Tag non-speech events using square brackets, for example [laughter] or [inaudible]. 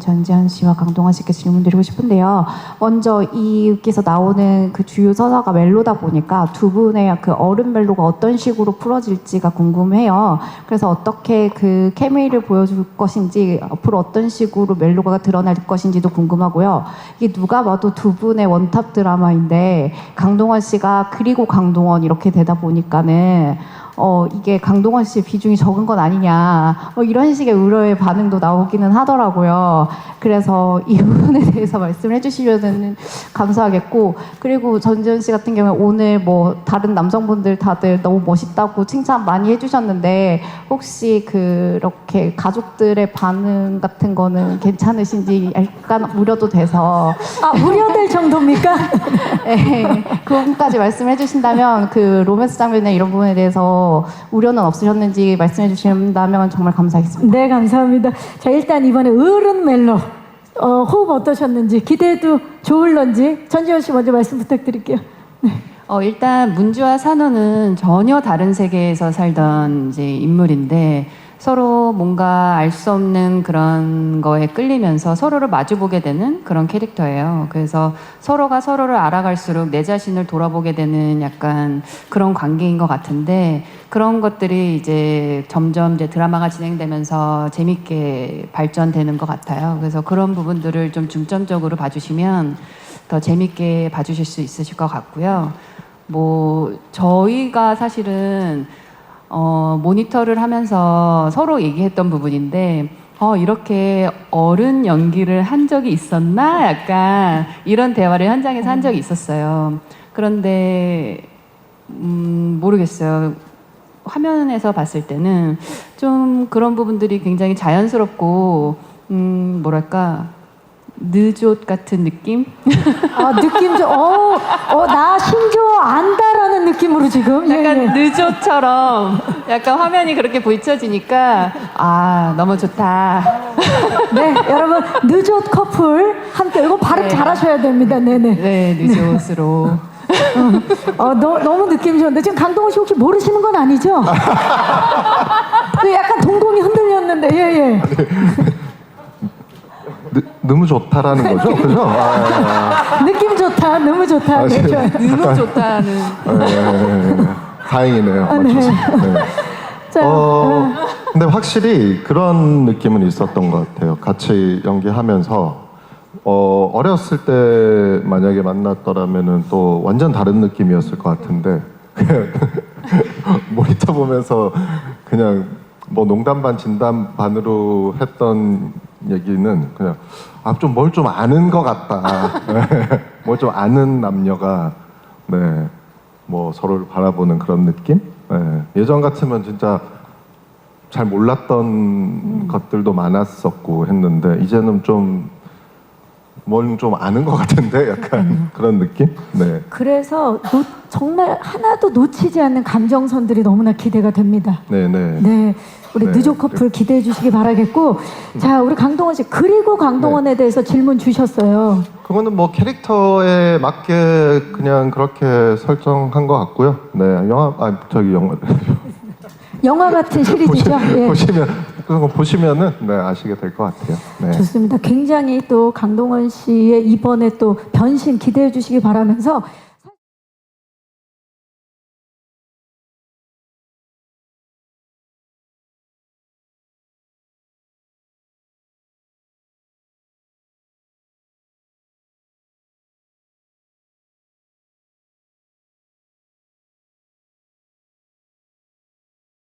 전지현 씨와 강동원 씨께 질문드리고 싶은데요. 먼저 이께서 나오는 그 주요 서사가 멜로다 보니까 두 분의 그 어른 멜로가 어떤 식으로 풀어질지가 궁금해요. 그래서 어떻게 그 케미를 보여줄 것인지 앞으로 어떤 식으로 멜로가 드러날 것인지도 궁금하고요. 이게 누가 봐도 두 분의 원탑 드라마인데 강동원 씨가 그리고 강동원 이렇게 되다 보니까는 어, 이게 강동원 씨의 비중이 적은 건 아니냐, 뭐 이런 식의 우려의 반응도 나오기는 하더라고요. 그래서 [laughs] 이 부분에 대해서 말씀을 해주시면 감사하겠고, 그리고 전지현 씨 같은 경우에 오늘 뭐 다른 남성분들 다들 너무 멋있다고 칭찬 많이 해주셨는데, 혹시 그렇게 가족들의 반응 같은 거는 괜찮으신지 약간 우려도 돼서, 아, 우려될 정도입니까? [laughs] 네, 그 부분까지 말씀해 주신다면 그 로맨스 장면이나 이런 부분에 대해서 우려는 없으셨는지 말씀해 주신다면 정말 감사하겠습니다. 네, 감사합니다. 자, 일단 이번에 어른 멜로 어, 호흡 어떠셨는지 기대도 좋을런지 전지현 씨 먼저 말씀 부탁드릴게요. 어, 일단 문주와 산호는 전혀 다른 세계에서 살던 이제 인물인데 서로 뭔가 알 수 없는 그런 거에 끌리면서 서로를 마주보게 되는 그런 캐릭터예요. 그래서 서로가 서로를 알아갈수록 내 자신을 돌아보게 되는 약간 그런 관계인 것 같은데 그런 것들이 이제 점점 이제 드라마가 진행되면서 재밌게 발전되는 것 같아요. 그래서 그런 부분들을 좀 중점적으로 봐주시면 더 재밌게 봐주실 수 있으실 것 같고요. 뭐 저희가 사실은 어, 모니터를 하면서 서로 얘기했던 부분인데 어, 이렇게 어른 연기를 한 적이 있었나? 약간 이런 대화를 현장에서 한 적이 있었어요. 그런데 음, 모르겠어요. 화면에서 봤을 때는 좀 그런 부분들이 굉장히 자연스럽고 음, 뭐랄까 느조 같은 느낌? 아, 느낌 좀, 어, 어, 지금. 예, 약간 예. 느조처럼 약간 화면이 그렇게 보여지니까 아 너무 좋다. 네, 여러분, 늦옷 커플 함께, 이거 발음 네. 잘하셔야 됩니다. 네네. 네 느조스로. 어, 너, 너무 느낌 좋은데 지금 강동원 씨 혹시 모르시는 건 아니죠? 네, [laughs] 약간 동공이 흔들렸는데 예예. 느- 너무 좋다라는 거죠, [laughs] 그죠? 아, [laughs] 느낌 좋다, 너무 좋다. 아, 네, 네. 좋아요. 너무 좋다는. 예, 예, 예. 다행이네요. 맞춰서. 네. [laughs] 자, 어, 근데 확실히 그런 느낌은 있었던 것 같아요. 같이 연기하면서 어, 어렸을 때 만약에 만났더라면은 또 완전 다른 느낌이었을 것 같은데 모니터 보면서 그냥 뭐 농담 반 진담 반으로 했던 얘기는 그냥 아 좀 뭘 좀 아는 것 같다. [laughs] 뭘 좀 아는 남녀가 네. 뭐 서로를 바라보는 그런 느낌? 네. 예전 같으면 진짜 잘 몰랐던 것들도 많았었고 했는데 이제는 좀 뭘 좀 아는 것 같은데 [laughs] 약간 그런 느낌? 네. 그래서 놓- 정말 하나도 놓치지 않는 감정선들이 너무나 기대가 됩니다. 네, 네. 네, 우리 네. 느조 커플 기대해 주시기 바라겠고, 자 우리 강동원 씨 그리고 강동원에 네. 대해서 질문 주셨어요. 그거는 뭐 캐릭터에 맞게 그냥 그렇게 설정한 것 같고요. 네, 영화 아 저기 영화 영화 같은 [laughs] 시리즈죠. 예. 보시면 그거 보시면은 네 아시게 될 것 같아요. 네. 좋습니다. 굉장히 또 강동원 씨의 이번에 또 변신 기대해 주시기 바라면서